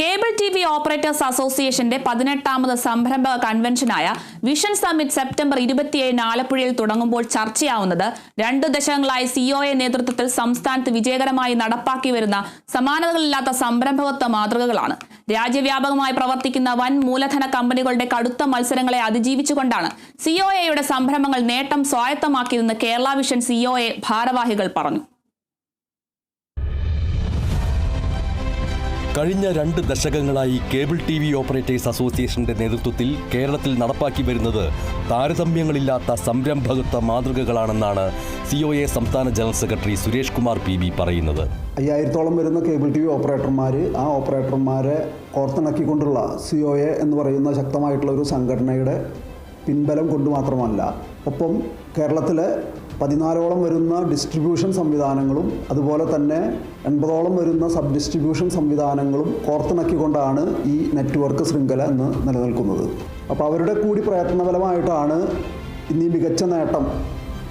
Cable T V operators അസോസിയേഷന്റെ പതിനെട്ടാമത് സംരംഭക കൺവെൻഷനായ വിഷൻ സമ്മിറ്റ് സെപ്റ്റംബർ ഇരുപത്തിയേഴിന് ആലപ്പുഴയിൽ തുടങ്ങുമ്പോൾ ചർച്ചയാവുന്നത് രണ്ടു ദശകങ്ങളായി സിഒഎ നേതൃത്വത്തിൽ സംസ്ഥാനത്ത് വിജയകരമായി നടപ്പാക്കി വരുന്ന സമാനതകളില്ലാത്ത സംരംഭകത്വ മാതൃകകളാണ്. രാജ്യവ്യാപകമായി പ്രവർത്തിക്കുന്ന വൻ മൂലധന കമ്പനികളുടെ കടുത്ത മത്സരങ്ങളെ അതിജീവിച്ചുകൊണ്ടാണ് സിഒഎയുടെ സംരംഭങ്ങൾ നേട്ടം സ്വായത്തമാക്കിയതെന്ന് കേരള വിഷൻ സിഒഎ ഭാരവാഹികൾ പറഞ്ഞു. കഴിഞ്ഞ രണ്ട് ദശകങ്ങളായി cable T V operators association നേതൃത്വത്തിൽ കേരളത്തിൽ നടപ്പാക്കി വരുന്നത് താരതമ്യങ്ങളില്ലാത്ത സംരംഭകത്വ മാതൃകകളാണെന്നാണ് സി ഒ എ സംസ്ഥാന general secretary Suresh Kumar P B പറയുന്നത്. അയ്യായിരത്തോളം വരുന്ന കേബിൾ ടി വി ഓപ്പറേറ്റർമാർ ആ ഓപ്പറേറ്റർമാരെ കോർത്തിണക്കിക്കൊണ്ടുള്ള സി ഒ എ എന്ന് പറയുന്ന ശക്തമായിട്ടുള്ള ഒരു സംഘടനയുടെ പിൻബലം കൊണ്ട് മാത്രമല്ല ഒപ്പം കേരളത്തിലെ പതിനാലോളം വരുന്ന ഡിസ്ട്രിബ്യൂഷൻ സംവിധാനങ്ങളും അതുപോലെ തന്നെ എൺപതോളം വരുന്ന സബ് ഡിസ്ട്രിബ്യൂഷൻ സംവിധാനങ്ങളും കോർത്തിണക്കിക്കൊണ്ടാണ് ഈ നെറ്റ്വർക്ക് ശൃംഖല എന്ന് നിലനിൽക്കുന്നത്. അപ്പോൾ അവരുടെ കൂടി പ്രയത്നഫലമായിട്ടാണ് ഇന്ന് ഈ മികച്ച നേട്ടം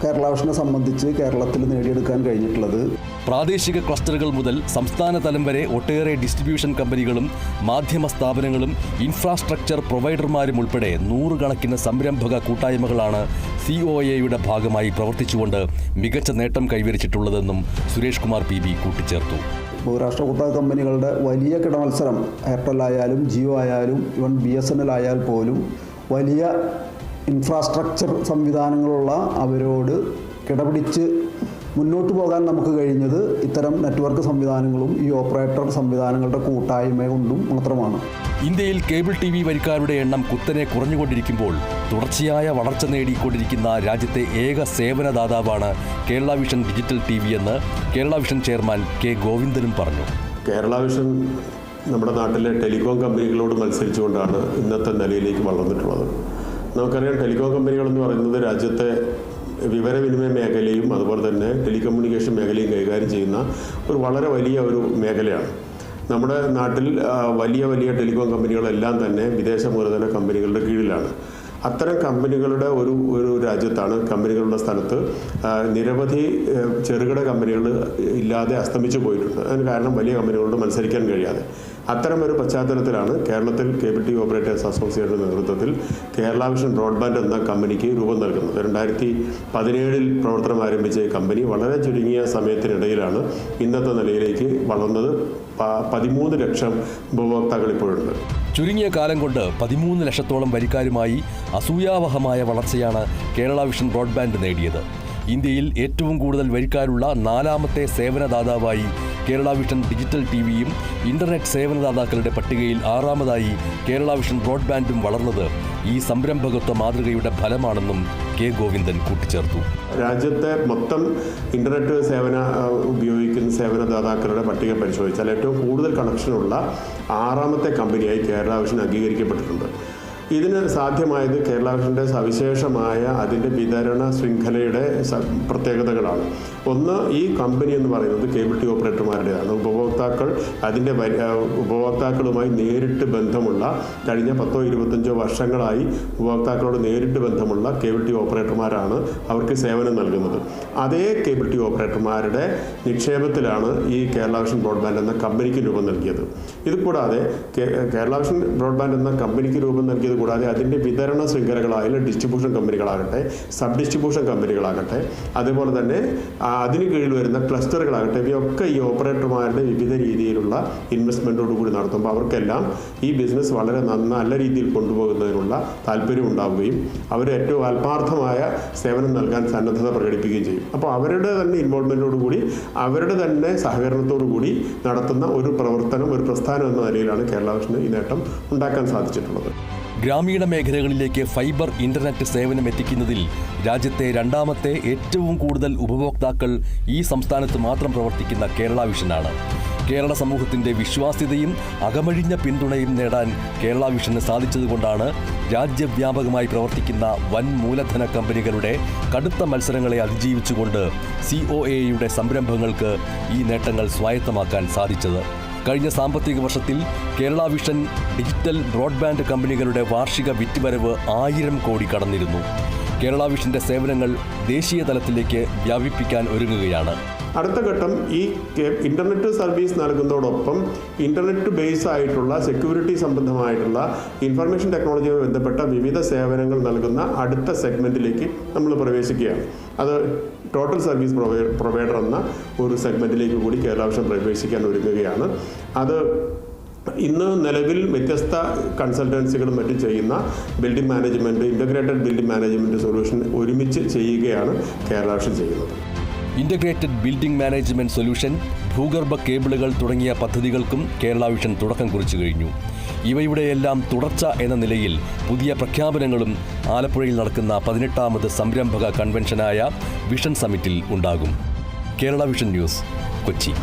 കേരള വിഷനെ സംബന്ധിച്ച് കേരളത്തിൽ നേടിയെടുക്കാൻ കഴിഞ്ഞിട്ടുള്ളത്. പ്രാദേശിക ക്ലസ്റ്ററുകൾ മുതൽ സംസ്ഥാന തലം വരെ ഒട്ടേറെ ഡിസ്ട്രിബ്യൂഷൻ കമ്പനികളും മാധ്യമ സ്ഥാപനങ്ങളും ഇൻഫ്രാസ്ട്രക്ചർ പ്രൊവൈഡർമാരും ഉൾപ്പെടെ നൂറുകണക്കിന് സംരംഭക കൂട്ടായ്മകളാണ് സി ഒ എയുടെ ഭാഗമായി പ്രവർത്തിച്ചുകൊണ്ട് മികച്ച നേട്ടം കൈവരിച്ചിട്ടുള്ളതെന്നും സുരേഷ് കുമാർ പി ബി കൂട്ടിച്ചേർത്തു. ബഹുരാഷ്ട്ര കുത്തക കമ്പനികളുടെ വലിയ കിടമത്സരം എയർടെൽ ആയാലും ജിയോ ആയാലും ഇവൻ ബി എസ് എൻ എൽ ആയാൽ പോലും വലിയ ഇൻഫ്രാസ്ട്രക്ചർ സംവിധാനങ്ങളുള്ള അവരോട് കിടപിടിച്ച് മുന്നോട്ട് പോകാൻ നമുക്ക് കഴിഞ്ഞത് ഇത്തരം നെറ്റ്വർക്ക് സംവിധാനങ്ങളും ഈ ഓപ്പറേറ്റർ സംവിധാനങ്ങളുടെ കൂട്ടായ്മ കൊണ്ടും മാത്രമാണ്. ഇന്ത്യയിൽ കേബിൾ ടി വി വരിക്കാരുടെ എണ്ണം കുത്തനെ കുറഞ്ഞുകൊണ്ടിരിക്കുമ്പോൾ തുടർച്ചയായ വളർച്ച നേടിക്കൊണ്ടിരിക്കുന്ന രാജ്യത്തെ ഏക സേവനദാതാവാണ് Kerala vision digital T V എന്ന് കേരള വിഷൻ ചെയർമാൻ കെ ഗോവിന്ദനും പറഞ്ഞു. കേരള വിഷൻ നമ്മുടെ നാട്ടിലെ ടെലികോം കമ്പനികളോട് മത്സരിച്ചുകൊണ്ടാണ് ഇന്നത്തെ നിലയിലേക്ക് വളർന്നിട്ടുള്ളത്. നമുക്കറിയാം ടെലികോം കമ്പനികളെന്ന് പറയുന്നത് രാജ്യത്തെ വിവരവിനിമയ മേഖലയും അതുപോലെ തന്നെ ടെലികമ്മ്യൂണിക്കേഷൻ മേഖലയും കൈകാര്യം ചെയ്യുന്ന ഒരു വളരെ വലിയ ഒരു മേഖലയാണ്. നമ്മുടെ നാട്ടിൽ വലിയ വലിയ ടെലികോം കമ്പനികളെല്ലാം തന്നെ വിദേശ മൂലധന കമ്പനികളുടെ കീഴിലാണ്. അത്തരം കമ്പനികളുടെ ഒരു ഒരു രാജ്യത്താണ് കമ്പനികളുടെ സ്ഥലത്ത് നിരവധി ചെറുകിട കമ്പനികൾ ഇല്ലാതെ അസ്തമിച്ചു പോയിട്ടുണ്ട്. അതിന് കാരണം വലിയ കമ്പനികളോട് മത്സരിക്കാൻ കഴിയാതെ. അത്തരം ഒരു പശ്ചാത്തലത്തിലാണ് കേരളത്തിൽ കേബിൾ ടി ഓപ്പറേറ്റേഴ്സ് അസോസിയേഷന്റെ നേതൃത്വത്തിൽ കേരള വിഷൻ ബ്രോഡ്ബാൻഡ് എന്ന കമ്പനിക്ക് രൂപം നൽകുന്നത്. രണ്ടായിരത്തി പതിനേഴിൽ പ്രവർത്തനം ആരംഭിച്ച ഈ കമ്പനി വളരെ ചുരുങ്ങിയ സമയത്തിനിടയിലാണ് ഇന്നത്തെ നിലയിലേക്ക് വളർന്നത്. പ- പതിമൂന്ന് ലക്ഷം ഉപഭോക്താക്കൾ ഇപ്പോഴുണ്ട്. ചുരുങ്ങിയ കാലം കൊണ്ട് പതിമൂന്ന് ലക്ഷത്തോളം വരിക്കാരുമായി അസൂയാവഹമായ വളർച്ചയാണ് കേരള വിഷൻ ബ്രോഡ്ബാൻഡ് നേടിയത്. ഇന്ത്യയിൽ ഏറ്റവും കൂടുതൽ വരിക്കാരുള്ള നാലാമത്തെ സേവനദാതാവായി കേരള വിഷൻ ഡിജിറ്റൽ ടി വിയും ഇന്റർനെറ്റ് സേവനദാതാക്കളുടെ പട്ടികയിൽ ആറാമതായി കേരള വിഷൻ ബ്രോഡ്ബാൻഡും വളർന്നത് ഈ സംരംഭകത്വ മാതൃകയുടെ ഫലമാണെന്നും കെ ഗോവിന്ദൻ കൂട്ടിച്ചേർത്തു. രാജ്യത്തെ മൊത്തം ഇന്റർനെറ്റ് സേവന ഉപയോഗിക്കുന്ന ഉപയോഗിക്കുന്ന സേവനദാതാക്കളുടെ പട്ടിക പരിശോധിച്ചാൽ ഏറ്റവും കൂടുതൽ കണക്ഷനുള്ള ആറാമത്തെ കമ്പനിയായി കേരള വിഷൻ അംഗീകരിക്കപ്പെട്ടിട്ടുണ്ട്. ഇതിന് സാധ്യമായത് കേരള വിഷന്റെ സവിശേഷമായ അതിന്റെ വിതരണ ശൃംഖലയുടെ പ്രത്യേകതകളാണ്. ഒന്ന് ഈ കമ്പനി എന്ന് പറയുന്നത് കേബിൾ ടി ഓപ്പറേറ്റർമാരുടേതാണ് ഉപഭോക്താക്കൾ അതിന്റെ ഉപഭോക്താക്കളുമായി നേരിട്ട് ബന്ധമുള്ള കഴിഞ്ഞ പത്തോ ഇരുപത്തഞ്ചോ വർഷങ്ങളായി ഉപഭോക്താക്കളോട് നേരിട്ട് ബന്ധമുള്ള കേബിൾ ടി ഓപ്പറേറ്റർമാരാണ് അവർക്ക് സേവനം നൽകുന്നത്. അതേ കേബിൾ ടി ഓപ്പറേറ്റർമാരുടെ നിക്ഷേപത്തിലാണ് ഈ കേരള വിഷൻ ബ്രോഡ്ബാൻഡ് എന്ന കമ്പനിക്ക് രൂപം നൽകിയത്. ഇത് കൂടാതെ കേ- കേരള വിഷൻ ബ്രോഡ്ബാൻഡ് എന്ന കമ്പനിക്ക് രൂപം നൽകിയത് കൂടാതെ അതിന്റെ വിതരണ ശൃംഖലകളായാലും ഡിസ്ട്രിബ്യൂഷൻ കമ്പനികളാകട്ടെ സബ് ഡിസ്ട്രിബ്യൂഷൻ കമ്പനികളാകട്ടെ അതുപോലെ തന്നെ ആ, അതിന് കീഴിൽ വരുന്ന ക്ലസ്റ്ററുകളാകട്ടെ ഇവയൊക്കെ ഈ ഓപ്പറേറ്റർമാരുടെ വിവിധ രീതിയിലുള്ള ഇൻവെസ്റ്റ്മെന്റോട് കൂടി നടത്തുമ്പോൾ അവർക്കെല്ലാം ഈ ബിസിനസ് വളരെ നല്ല രീതിയിൽ കൊണ്ടുപോകുന്നതിനുള്ള താല്പര്യം ഉണ്ടാവുകയും അവർ ഏറ്റവും ആത്മാർത്ഥമായ സേവനം നൽകാൻ സന്നദ്ധത പ്രകടിപ്പിക്കുകയും ചെയ്യും. അപ്പോൾ അവരുടെ തന്നെ ഇൻവോൾവ്മെന്റോട് കൂടി അവരുടെ തന്നെ സഹകരണത്തോടു കൂടി നടത്തുന്ന ഒരു പ്രവർത്തനം ഒരു പ്രസ്ഥാനം എന്ന നിലയിലാണ് കേരള ഈ നേട്ടം ഉണ്ടാക്കാൻ സാധിച്ചിട്ടുള്ളത്. ഗ്രാമീണ മേഖലകളിലേക്ക് ഫൈബർ ഇന്റർനെറ്റ് സേവനം എത്തിക്കുന്നതിൽ രാജ്യത്തെ രണ്ടാമത്തെ ഏറ്റവും കൂടുതൽ ഉപഭോക്താക്കൾ ഈ സംസ്ഥാനത്ത് മാത്രം പ്രവർത്തിക്കുന്ന കേരള വിഷനാണ്. കേരള സമൂഹത്തിന്റെ വിശ്വാസ്യതയും അകമഴിഞ്ഞ പിന്തുണയും നേടാൻ കേരള വിഷന് സാധിച്ചതുകൊണ്ടാണ് രാജ്യവ്യാപകമായി പ്രവർത്തിക്കുന്ന വൻ മൂലധന കമ്പനികളുടെ കടുത്ത മത്സരങ്ങളെ അതിജീവിച്ചുകൊണ്ട് സി ഒ എയുടെ സംരംഭങ്ങൾക്ക് ഈ നേട്ടങ്ങൾ സ്വായത്തമാക്കാൻ സാധിച്ചത്. കഴിഞ്ഞ സാമ്പത്തിക വർഷത്തിൽ കേരള വിഷൻ ഡിജിറ്റൽ ബ്രോഡ്ബാൻഡ് കമ്പനികളുടെ വാർഷിക വിറ്റുവരവ് ആയിരം കോടി കടന്നിരുന്നു. കേരള വിഷന്റെ സേവനങ്ങൾ ദേശീയ തലത്തിലേക്ക് വ്യാപിപ്പിക്കാൻ ഒരുങ്ങുകയാണ്. അടുത്ത ഘട്ടം ഈ ഇന്റർനെറ്റ് സർവീസ് നൽകുന്നതോടൊപ്പം ഇന്റർനെറ്റ് ബേസ് ആയിട്ടുള്ള സെക്യൂരിറ്റി സംബന്ധമായിട്ടുള്ള ഇൻഫർമേഷൻ ടെക്നോളജിയുമായി ബന്ധപ്പെട്ട വിവിധ സേവനങ്ങൾ നൽകുന്ന അടുത്ത സെഗ്മെന്റിലേക്ക് നമ്മൾ പ്രവേശിക്കുകയാണ്. അത് ടോട്ടൽ സർവീസ് പ്രൊവൈ പ്രൊവൈഡർ എന്ന ഒരു സെഗ്മെന്റിലേക്ക് കൂടി കേരളാവശ്യം പ്രവേശിക്കാൻ ഒരുങ്ങുകയാണ്. അത് ഇന്ന് നിലവിൽ വ്യത്യസ്ത കൺസൾട്ടൻസികളും മറ്റും ചെയ്യുന്ന building management integrated building management solution ഒരുമിച്ച് ചെയ്യുകയാണ് കേരളാവശ്യം ചെയ്യുന്നത്. ഇന്റഗ്രേറ്റഡ് ബിൽഡിംഗ് മാനേജ്മെന്റ് സൊല്യൂഷൻ ഭൂഗർഭ കേബിളുകൾ തുടങ്ങിയ പദ്ധതികൾക്കും കേരള വിഷൻ തുടക്കം കുറിച്ചു കഴിഞ്ഞു. ഇവയുടെയെല്ലാം തുടർച്ച എന്ന നിലയിൽ പുതിയ പ്രഖ്യാപനങ്ങളും ആലപ്പുഴയിൽ നടക്കുന്ന പതിനെട്ടാമത് സംരംഭക കൺവെൻഷനായ വിഷൻ സമ്മിറ്റിൽ ഉണ്ടാകും. Kerala vision news Kochi.